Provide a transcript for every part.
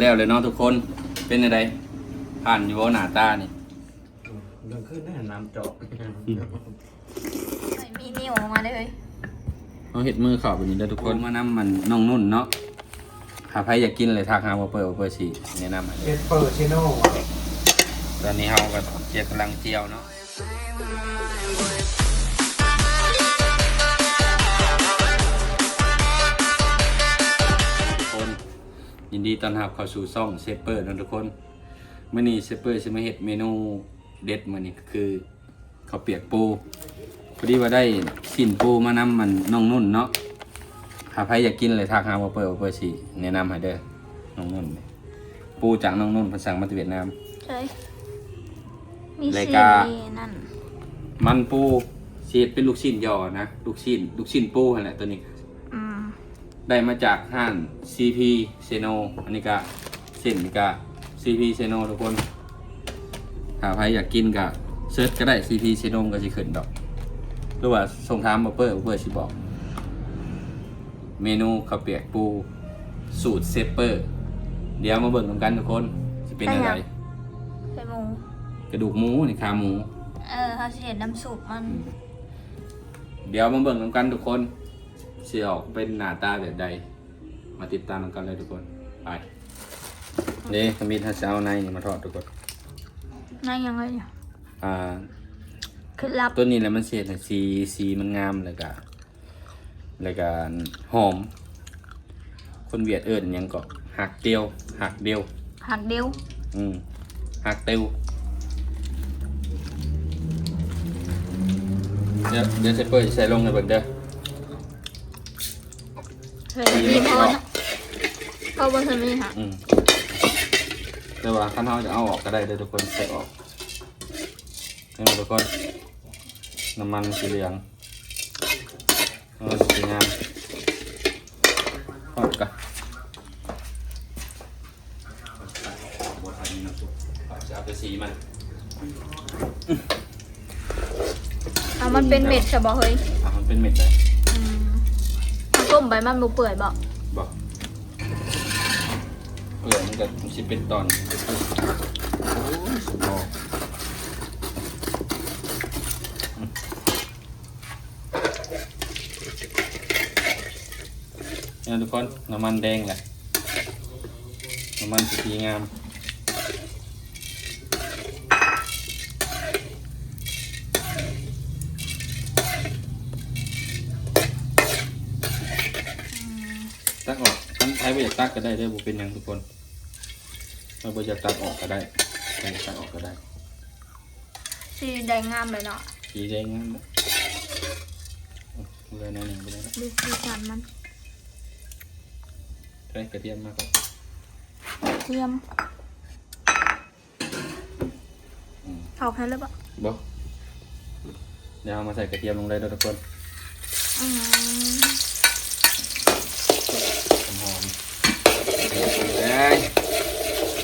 แล้วเลยเนาะทุกคนเป็นอะไรผ่านอยู่บ่หน้าตานี่เรื่องขึ้นแน่น้ำจอกไม่มีนิ้วออกมาเลยเอาเห็ดมือเข่าแบบนี้เด้อทุกคนมานำมันน้องนุ่นเนาะหาใครอยากกินเลยทักหาบ่เปิดบ่เปิดสิแนะนำให้เจเลยสเปอร์ชิโน่ ตอนนี้เฮาก็เจียกำลังเจียวเนาะทุ ยินดีต้อนรับเข้าสู่ซ่องเซเปอร์นะทุกคนมื้อนี้เซเปอร์สิมาเฮ็ดเมนูเด็ดมื้อนี้ก็คือข้าวเปียกปูพอดีว่าได้สิ้นปูมานำมันน้องนุ่นเนาะหาใครอยากกินเลยทักหาบ่เปิดบ่เปิดสิแนะนำให้เด้อน้องนุ่นนี่ปูจากน้องนุ่นเพิ่นสั่งมาจากเวียดนามใช่มีรายสีการนั่นมันปูเสียดเป็นลูกชิ้นย่อนะลูกชิ้นลูกชิ้นปูนั่นแหละตัวนี้อืม ได้มาจากห้าง CP s e n o อันนี้ก็เส้นนี่ก็ CP s e n o ทุกคนหาใครอยากกินก็เซิร์ชก็ได้ CP s e n o ก็สิขึ้นดอกหรือว่าส่งถามมาเปิดเปิดสิบอก เมนูข้าวเปียกปู สูตรเซปเปอร์ เดี๋ยวมาเบิ่งนำกันทุกคนจะเป็นอะไรใส่หมู กระดูกหมูนี่ขาหมู เออเขาสิเห็นน้ำซุปมัน เดี๋ยวมาเบิ่งนำกันทุกคน เสียออกเป็นหน้าตาแบบใด มาติดตามนำกันเลยทุกคน ไปนี่ขมิ้นฮัสเอาในนี่มาทอดทุกคน นั่นยังไงเนี่ยอ่าคือลับตัวนี้แหละมันเสียนะสีสีมันงามเลยกะเลยกะหอม คนเวียดเอิญยังก็หักเดียวหักเดียวหักเดียวอืมหักเตียวเดี๋ยวเดี๋ยวใส่เปิดใส่ลงในเบิ่งเด้อ เคยได้ยินเพราะว่าเพราะว่าเธอไม่หักอืมแต่ว่าขั้นเท้าจะเอาออกก็ได้เด้อทุกคนใส่ออกนี่มาทุกคนน้ำมันสีเหลืองน้ำมันสีงามทอดกันบดอันนี้น้ำซุปจะเอาไปสีมัน เอามันเป็นเม็ดใช่บ่เฮ้ยอะมันเป็นเม็ดเลยอืมเอา ต้มใบมันบ่เปื่อยบ่บอกเปื่อยมันก็มันสิเป็นตอนโอ้ยสุดยอดเนี่ยทุกคนน้ำมันแดงแหละน้ำมันสีงาม ตักออกท่านใช้ไปอยากตักก็ได้เด้อบุเป็นหยังทุกคนเราไปอยากตักออกก็ได้ใครอยากตักออกก็ได้ สีแดงงามเลยเนาะสีแดงงามนะเอาเลยหนอยหนึ่งไปเลยนะดูสีสันมันใส่กระเทียมมากกว่าเทียมอืมเอาให้แล้วบ่บอกเดี๋ยวเอามาใส่กระเทียมลงเลยเด้อทุกคนอืม หอมๆเลยทุก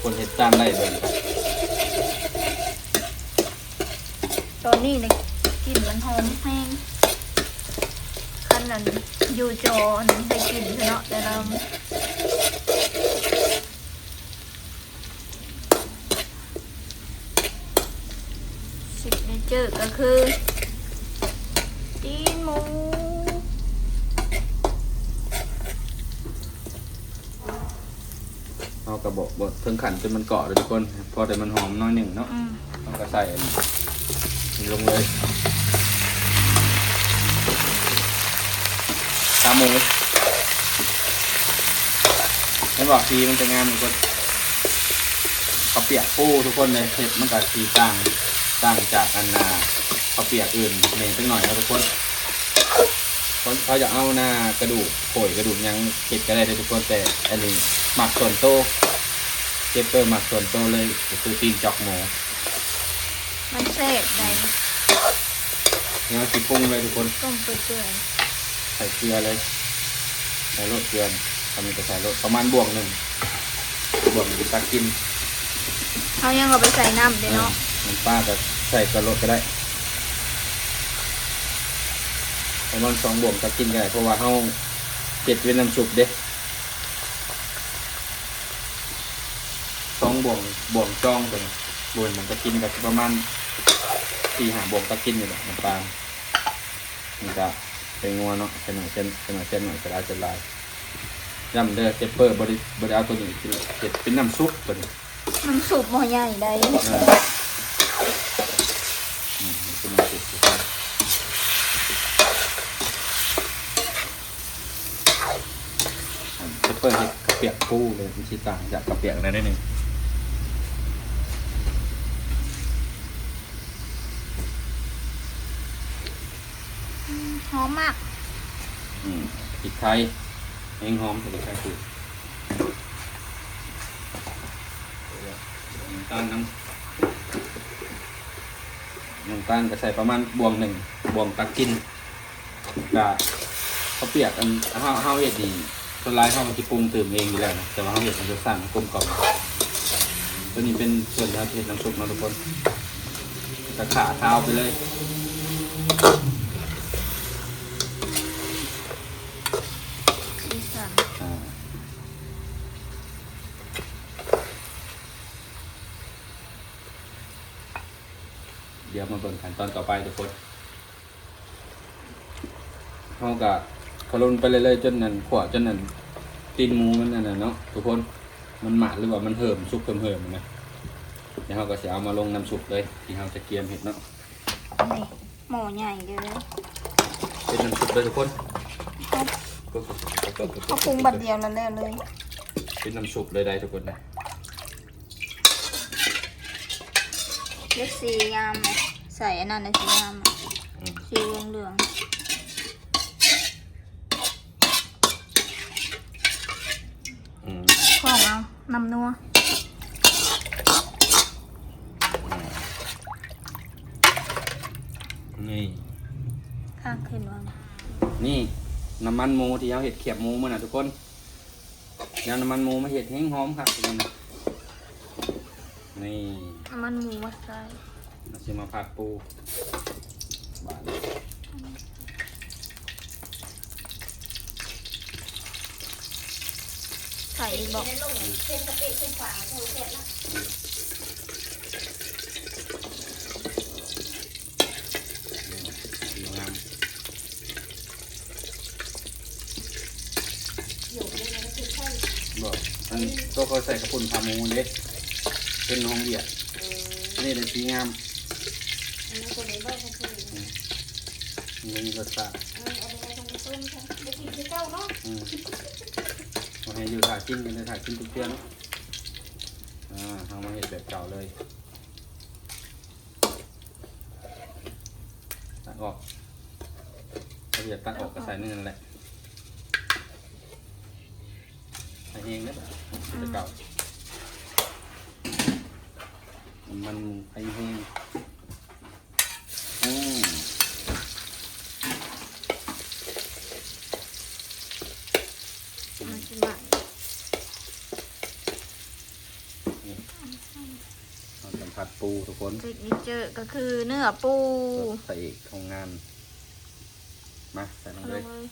คนเห็ดตามได้เบิ่งตอนนี้เนี่ยกลิ่นมันหอมแห้งคันนั้นอยู่จอนั้นได้กลิ่นเนาะแต่เราสิกเนเจอร์ก็คือจีนหมู เอากระ บอกบดเพิ่งขันจนมันเกาะเลยทุกคนพอแต่มันหอมน้อยหนึ่งเนาะอืมเราก็ใส่อันนี้ลงเลยขาหมูไม่บอกทีมันจะงามทุกคนเขาวเปียกปูทุกคนเลยเห็ดมันกับทีต่างต่างจากอันนาเขาวเปียกอื่นเน่งสักหน่อยนะทุกคนเขาเขาจะเอาหน้ากระดูกโขยกระดูกยังเห็ดก็ได้เลยทุกคนแต่อันนี้หมักส่วนโตเจเปอร์หมักส่วนโตเลยก็คือตีนจอกหมูมันเสร็จในเนี่ยสิปรุงเลยทุกคนต้มเปื่อยใส่เกลือเลยใส่รสเกลือทำมันจะใส่รสประมาณบวงหนึ่งบวงหนึ่งตักกินๆเขายังเอาไปใส่น้ำเลยเนาะน้ำปลาก็ใส่กระรสก็ได้ประมาณสองบวงตักกินก็ได้เพราะว่าเขาเก็ดเว้นน้ำซุปเด้ บ่วงบ่วงจ้องตัวนี้บ่วงมันก็กินกับประมาณสี่หาบ่วงก็กินอยู่แหละน้ำตาลมันก็เป็นงัวเนาะเป็นหน่อยเป็นเป็นหน่อยเป็นหน่อยจะลายจะลายย่ำเด้อเซปเปอร์บริบริเอาตัวนี้คือเห็ดเป็นน้ำซุปตัวนี้น้ำซุปหม้อใหญ่ได้เอออืมเป็นน้ำซุปตัวนี้เซปเปอร์เห็ดกระเปียกปูเลยวิธีต่างจากกระเปียกอะไรได้หนึ่ง หอมมาก อืมพ ริกไทยแห้งหอมพริกไทยคือน้ำตาลน้ำน้ำตาลก็ใส่ประมาณบวงหนึ่งบวงตักกินกะเขาเปียกอันห้าห้าเห็ดดีส่วนร้ายเขามันจะปรุงตื่มเองอยู่แล้วนะแต่ว่าห้าวเห็ดมันจะสั่งกลมกล่อมตัวนี้เป็นส่วนที่เราเห็ดน้ำซุปนะทุกคนกระขาเท้าไปเลย สีสัน อ่าเดี๋ยวมาเบิ่งขั้น ตอนต่อไปทุกคนเขากะขลุนไปเรื่อยๆจนนั่นขวจนนั่นตีนหมูมันนั่นน่ะเนาะทุกคนมันหมาดหรือว่ามันเหิมซุกเหิมเหิมๆนะเดี๋ยวเขาก็จะเอามาลงน้ำซุปเลยที่เขาจะเกียมเห็ดเนาะนี่หม้อใหญ่เด้อเป็นน้ำซุปเลยทุกคนเขาปรุงบัดเดียวแล้วแล้วเลย เป็นน้ำซุปเลยได้ทุกคนนะเล็กสีงามเลย ใส่อันนั้นในสีงามอะอืมสีเหลืองเหลืองอืมๆของเอาน้ำนัวนี่ข้างขึ้นวางนี่น้ำมันหมูที่เราเห็ดเขียบหมูมันนะทุกคนยาน้ำมันหมูมาเห็ดแห้งหอมครับทุกคนนี่น้ำมันหมูมาใส่ เราจะมาผัดปูบาดใส่บอกดีงามบอกอันตัวเขาใส่กระปุ่นขาหมูเด็กเป็นห้องเบียดอันนี่เลยสีงาม นี่มีรสชาติอืมมาให้อยู่ถ่ายกินกันเลยถ่ายกินทุกเดือนเนาะอ่าเอามาเห็ดแบบเก่าเลยตักออกถ้าอยากตักออกก็ใส่นี่นั่นแหละใส่เองนะจะเก่ามันไอแห้งอืม มันจะบาด เอาสัมผัสปูทุ กคนซิกนิเจอร์ก็คือเนื้อปูใส่ของงาน มาใส่ลงเอาเลลยงเลย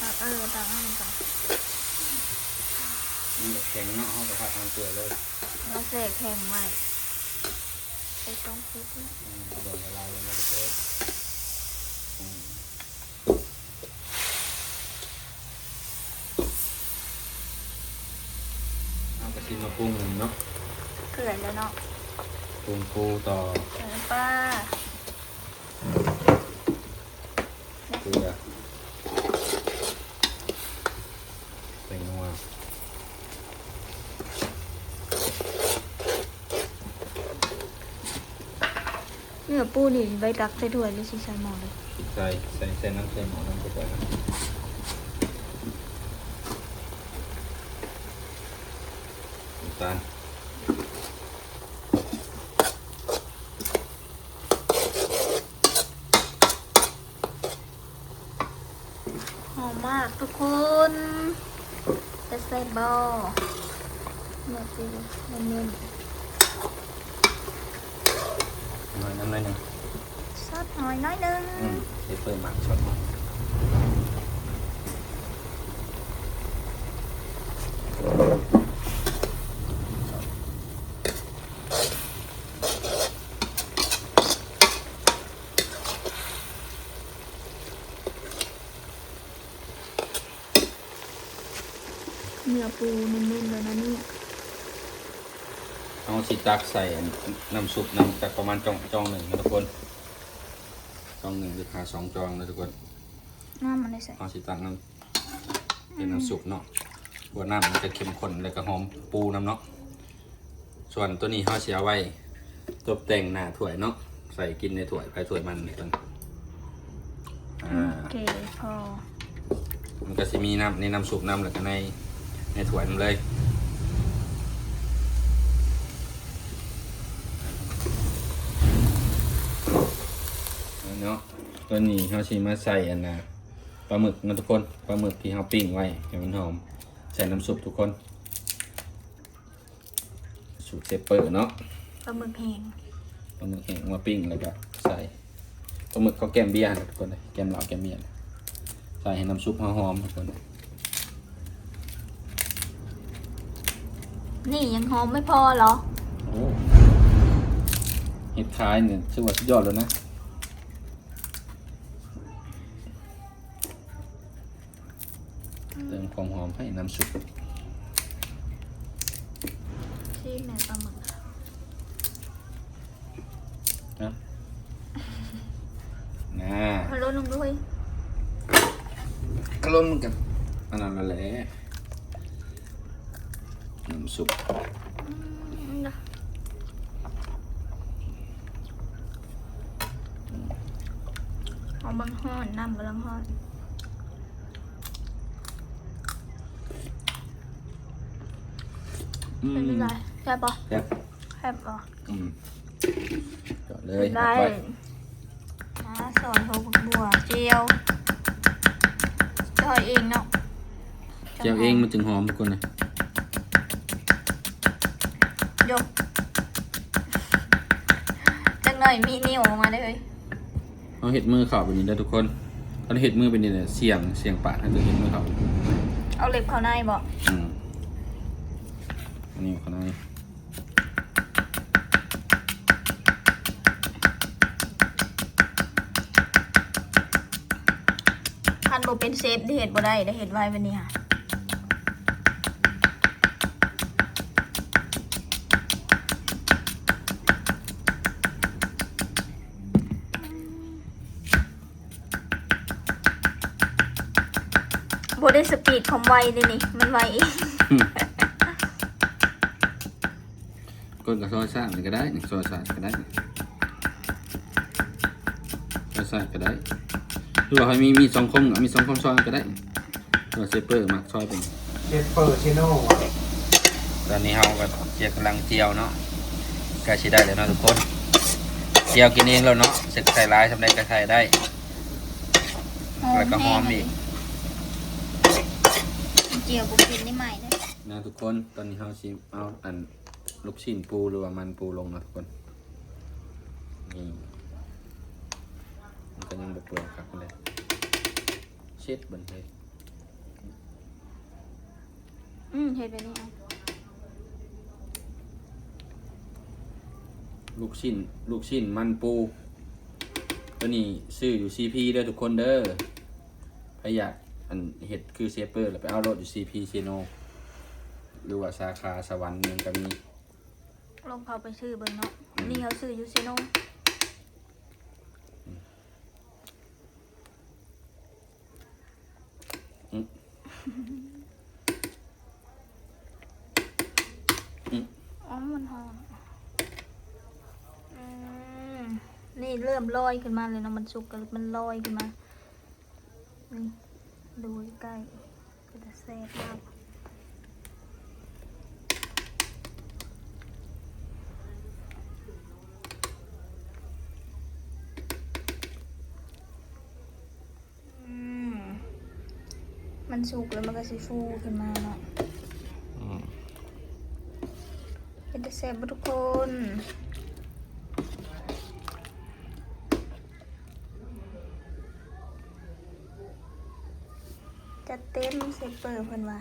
ตักเออตักให้มันก่อนมันแบบแข็งเนาะเอาไปผัดทางเกลือเลยแล้วเสกแข็งใหม่ไปต้องคุกแล้วอืมโดนละลายเลยนะทุกคนอืมเอากระ ชิมมาปรุงหนึ่งเนาะเกลือแล้วเนาะปรุงปูต่อเกลือน้ำปลาเกลือใส่นัวเนื้อปูนี่ใบตักใส่ถ้วยหรือสิใส่หม้อเลยใส่ใส่ใส่น้ำใส่หมอน้ำไปก่อนนะำตาลหอมมากทุกคน จะใส่บอเนื้อปูเน้นๆหน่อยน้ำหน่อยหนึงซอสหอยน้อยหนึงอืมเซเปอร์หมักช็อตหมัก เนื้อปูนุ่มๆเลยนะนี่เอาสิตักใส่อันน้ำซุปน้ำจากประมาณจองจองหนึ่งนะทุกคนจองหนึ่งหรือขาสองจองนะทุกคนน้ำมันได้ใส่เอาสิตักน้ำเป็นน้ำซุปเนาะหัวน้ำมันจะเข้มข้นแล้วก็หอมปูน้ำเนาะส่วนตัวนี้เขาเสียไว้ตกแต่งหน้าถ้วยเนาะใส่กินในถ้วยไปถ้วยมันนี่ต้นอ่าโอเคพอมันก็จะมีน้ำในน้ำซุปน้ำแล้วก็ใน ในถ้วยนั่นเลยเนาะตัวนี้เขาชิมาใส่อันนะปลาหมึกนะทุกคนปลาหมึกที่เขาปิ้งไว้ให้มันหอมใส่น้ำซุปทุกคน สูตรเซปเปอร์เนาะปลาหมึกแห้งปลาหมึกแห้งมาปิ้งแล้วก็ใส่ปลาหมึกเขาแกมเบียร์นะทุกคนเลยแกมเหลาแกมเบียร์นะใส่ให้น้ำซุปหอมๆทุกคนเลย นี่ยังหอมไม่พอเหรอ โอ้เห็ดคล้ายเนี่ยชื่อว่าสุดยอดแล้วนะเติมความหอมให้น้ำซุปที่แม่ปลาหมึกนะนะฮัลโหลลุงด้วยกระล้นกับอันนั้นละแหละ น้ำซุปอืมเด้อหอมบางห้อนน้ำกำลังห้อนอืมไม่เป็นไรแซ่บปะแซ่บแซ่บปะอืมจอดเลยได้เอาไว้อ่าสอนเขาบักบัวเจียวจอยเองเนาะเจียวเองมันจึงหอมทุกคนเลย ยกจังหน่ อยมีนิ้วออกมาได้เลยเอาเห็ดมือเข่าแบบนี้ได้ทุกคนเอาเห็ดมือเป็นนี่เนี่ยเสียงเสียงปาดให้ตัวเห็ดมือเข่าเอาเล็บเข้าในบ่อืมอันนี้ข้างในคันบ่เป็นเซฟที่เห็ดบ่ได้ได้เห็ดไว้วันนี้ค่ะ บ่ได้สปีดของไวเลยนี่ มันไวเองก้นกับซอยซ่านี่ก็ได้นี่ซอยซ่าก็ได้ซอยซ่าก็ได้หรือว่าให้มีมีสองคมกับมีสองคมซอยก็ได้ตัวเซเปอร์มักซอยเป็นเจ็ดเปิดชิโน่อะตอนนี้เฮาก็เจียวกำลังเจียวเนาะก็สิได้แล้วเนาะทุกคนเจียวกินเองแล้วเนาะเสร็จใส่ร้ายทำได้ก็ใส่ได้ แล้วก็หอมอีก เจียวบุกินนี่ใหม่เลยนะทุกคนตอนนี้เฮาสิเอาอันลูกชิ้นปูหรือว่ามันปูลงเนาะทุกคนนี่มันก็ยังบ่เปื่อยครับเลยเช็ดเบิ่งเลยอืมเห็ดแบบนี้เอาลูกชิ้นลูกชิ้นมันปู ตัวนี้ซื้ออยู่ซีพีเด้อทุกคนเด้อใครอยาก อันเห็ดคือเซเปอร์แล้วไปเอารถอยู่ซีพีเซโนหรือว่าสาขาสวรรค์เมืองก็มี ลองเขาไปซื้อเบิ่งเนาะนี่เขาซื้ออยูซิโนอืมอ๋อมันหอมอืมนี่เริ่มลอยขึ้นมาเลยเนาะมันสุกกันมันลอยขึ้นมานี่ ดูใกล้ๆก็จะแซ่บมากอืมมันสุกแล้วมันก็สิฟูขึ้นมาเนาะเป็นแต่แซ่บบ่ทุกคน เซฟเปอร์เพิ่นว่า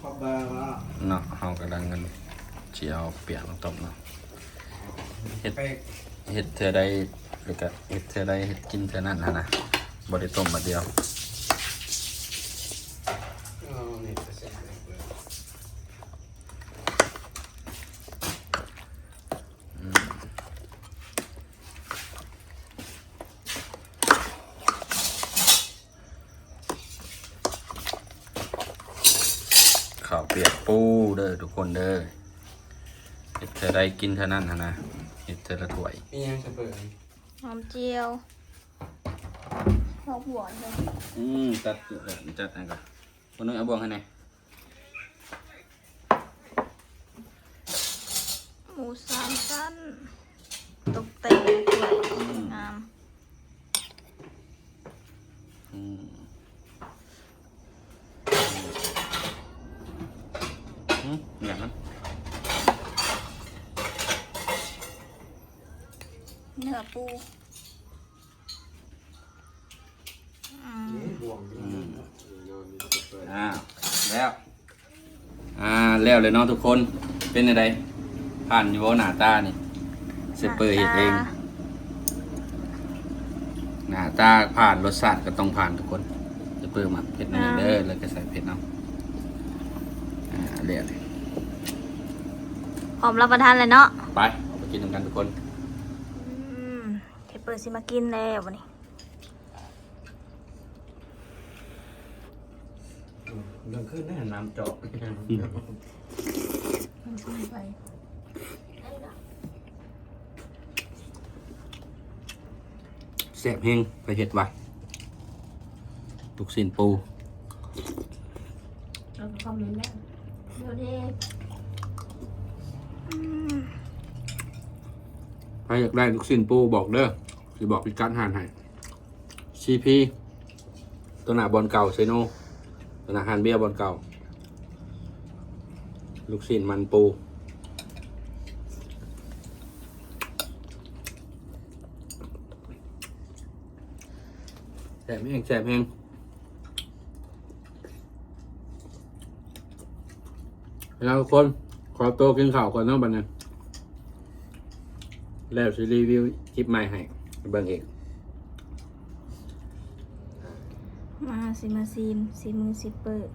ขอบเบอร์ว่าเนาะเฮากำลังกันเจียวเปียกลงต้มเนาะเฮ็ดเห็ดเธอได้หรือก็เฮ็ดเธอได้เฮ็ดกินเธอนั่นนะนนะบ่ได้ต้มมาเดียว เออนี่จะเสร็จเลย ข้าวเปียกปูเด้อ ทุกคนเด้อเฮ็ดเทื่อใดกินเทื่อนั้นหั่นนะเฮ็ดเทื่อละถ้วยมียังจะเปิดหอมเจียวหอกหวานเลยอืมจัดจัดอันก่อนคนนึงเอาบวงให้หน่อยหมูสามชั้นตกแต่งสวยงาม อืมอืมอย่างนั้น เนื้อ ปูอืมนี่บวงอยู่นี่เนาะนอนนี่จะเปิดอ่าแล้วอ่าแล้วเลยเนาะทุกคนเป็นอะไรผ่านอยู่บ่หน้าตานี่เซเปอร์เฮ็ดเองหน้าตาผ่านรสชาติก็ต้องผ่านทุกคนเซเปอร์มาเผ็ดหนั่นเด้อแล้วก็ใส่เผ็ดเอาอ่าเรียกเลยหอมรับประทานเลยเนาะไปเอาไปกินกันทุกคนอืม เทปเปิดสิมากินแล้ววันนี้เรื่องขึ้นแน่น้ำเจาะแซ่บเฮงไปเห็ดไว้ลูกสินปูเดี๋ยวดิใครอยากได้ลูกสินปูบอกเด้อ สิบอกพิกัดหานให้ซีพีตัวหน้าบอลเก่าเซโนตัวหน้าหานเบียบอลเก่า ลูกสินมันปูแซ่บเฮงแซ่บเฮงแล้วทุกคนขอตัวกินข้าวก่อนเนาะบัดนี้แล้วสิรีวิวคลิปใหม่ให้ เบิ่งเองมาสิมาซีมซีมือซิปเปอร์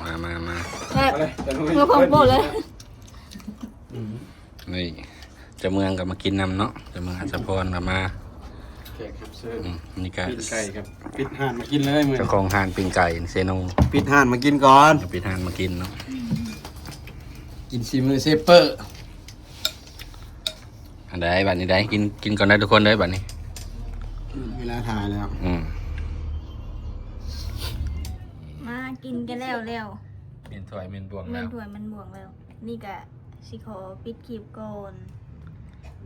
มามามาแซ่บอะไรแต่ไม่เมื่อของโปรดเลย นี่เจะเมืองกับมากินนำเนาะเจะเมืองอัศพรกับมาแขกครับเชิญอืมนี่ก็ปิดไก่ครับปิดห่านมากินเลยมือเจ้าของหานปิ้งไก่เซโนปิดห่านมากินก่อน เอาไปทานมากินเนาะกินซีมือเซฟเปอร์อันใดบัดนี้ได้กินกินก่อนได้ทุกคนได้บัดนี้ เวลาถ่ายแล้วอืมมากินกันแล้วแล้วเมียนถอยเมียนบวงเงิแล้นวถ้วยมันบ่วงแล้ว นี่กะสิขอปิดคลิปก่อน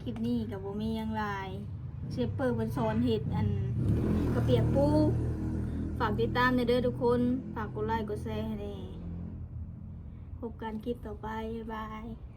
คลิปนี้กับโบมีหยังหลายเชฟเปิดบนสอนเห็ดอันกระเปียกปู ฝากติดตามในเด้อทุกคน ฝากกดไลค์กดแชร์ให้แน่พบกันคลิปต่อไป บ๊ายบาย